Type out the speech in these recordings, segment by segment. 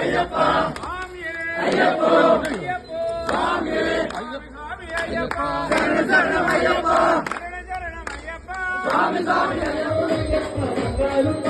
ஐயப்பா. சாமி சாமி Ayyappa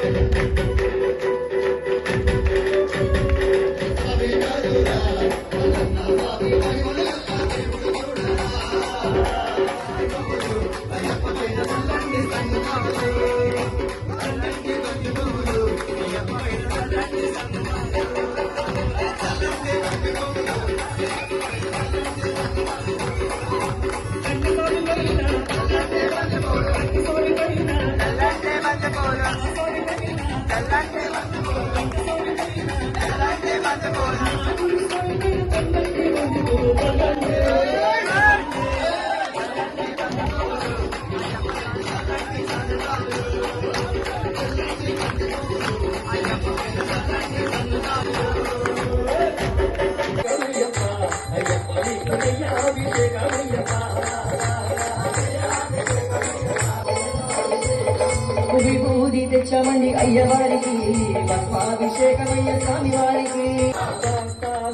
Thank you. విభూదిత చమండి అయ్యవారికి. పద్మాభిషేకమయ్య స్వామి వారికి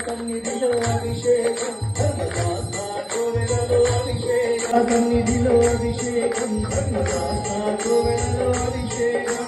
సన్నిధిలో అభిషేకం సన్నిధిలో అభిషేకం అభిషేకం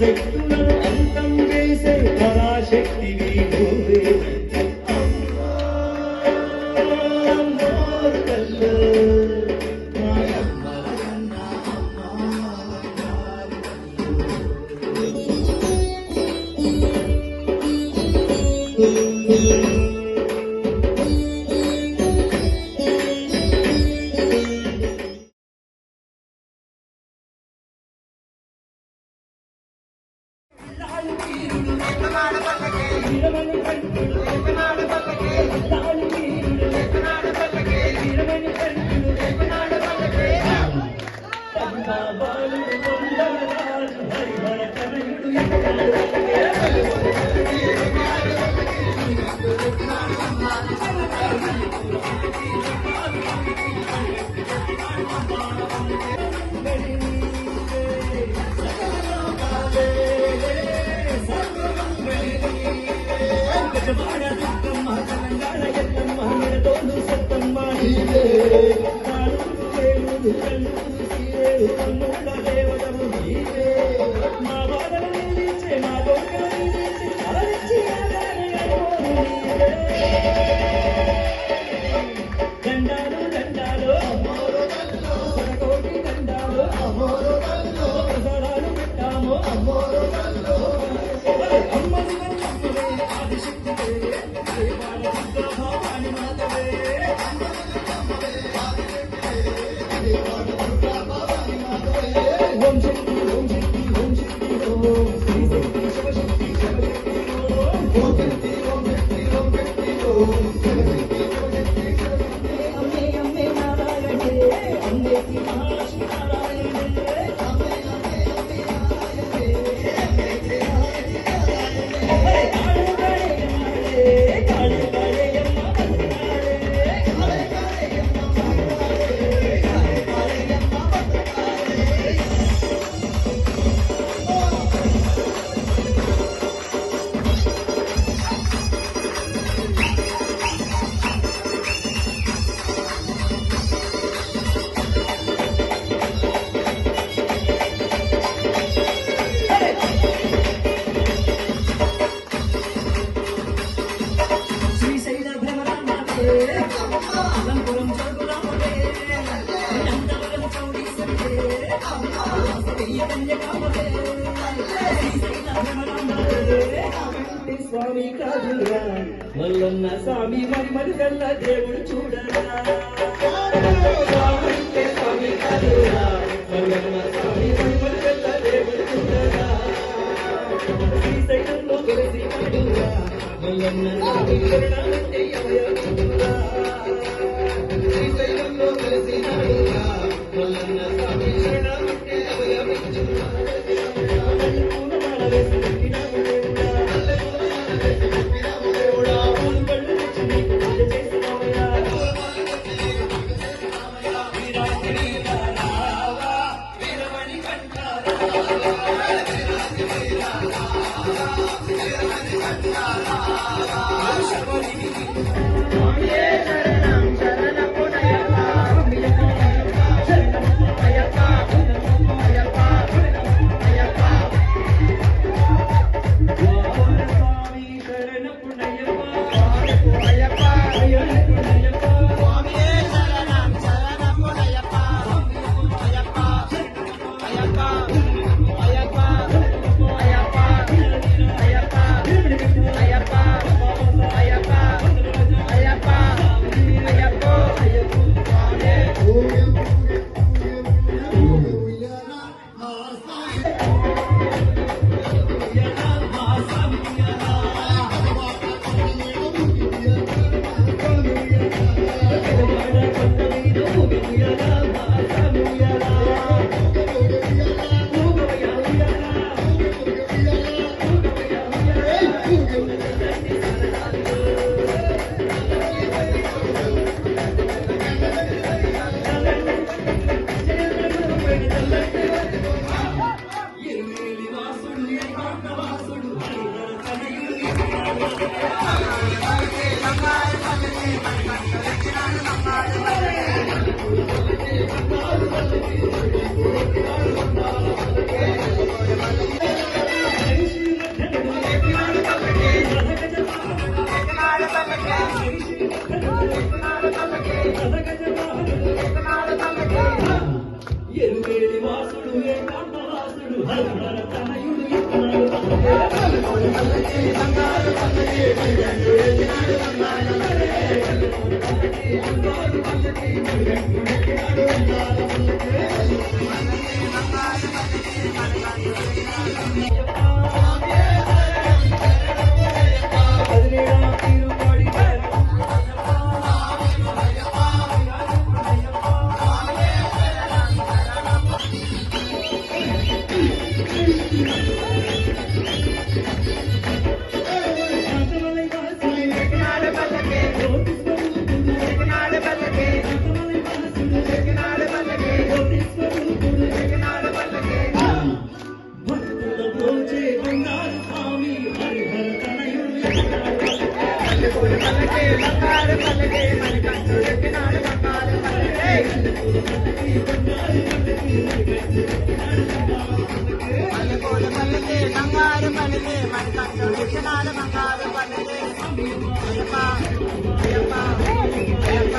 dịch Ei, ei. Shiva, Shiva. స్వామి కాదురా మల్లన్న స్వామి మమ్మల్ని కల్ల దేవుడు చూడరా. స్వామి కాదురా మల్లన్న స్వామి మమ్మల్ని కల్ల దేవుడు చూడరా. శ్రీశైలంలో కలిసి మల్లన్న స్వామి Elizabeth. Yeah. పల్లెకోలు పల్లెకే బంగారు పల్లెకే మన కంటూ విత్తనాలు బంగారు అయ్యప్ప అయ్యప్ప అయ్యప్ప